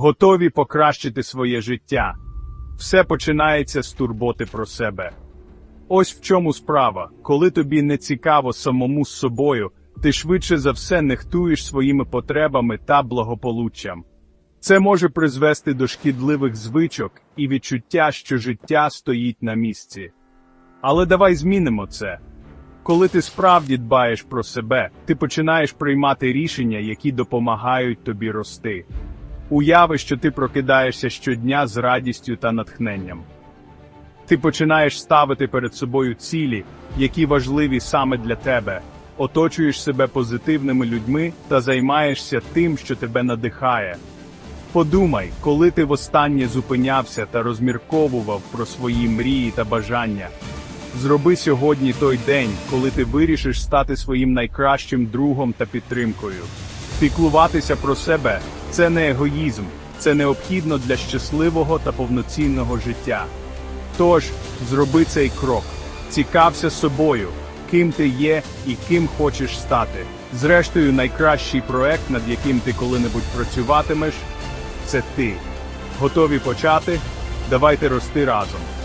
готові покращити своє життя. Все починається з турботи про себе. Ось в чому справа, коли тобі не цікаво самому з собою, ти швидше за все нехтуєш своїми потребами та благополуччям. Це може призвести до шкідливих звичок і відчуття, що життя стоїть на місці. Але давай змінимо це. Коли ти справді дбаєш про себе, ти починаєш приймати рішення, які допомагають тобі рости. Уяви, що ти прокидаєшся щодня з радістю та натхненням. Ти починаєш ставити перед собою цілі, які важливі саме для тебе, оточуєш себе позитивними людьми та займаєшся тим, що тебе надихає. Подумай, коли ти востаннє зупинявся та розмірковував про свої мрії та бажання. Зроби сьогодні той день, коли ти вирішиш стати своїм найкращим другом та підтримкою. Піклуватися про себе це не егоїзм, це необхідно для щасливого та повноцінного життя. Тож, зроби цей крок, цікався собою, ким ти є і ким хочеш стати. Зрештою, найкращий проект, над яким ти коли-небудь працюватимеш, це ти. Готові почати? Давайте рости разом.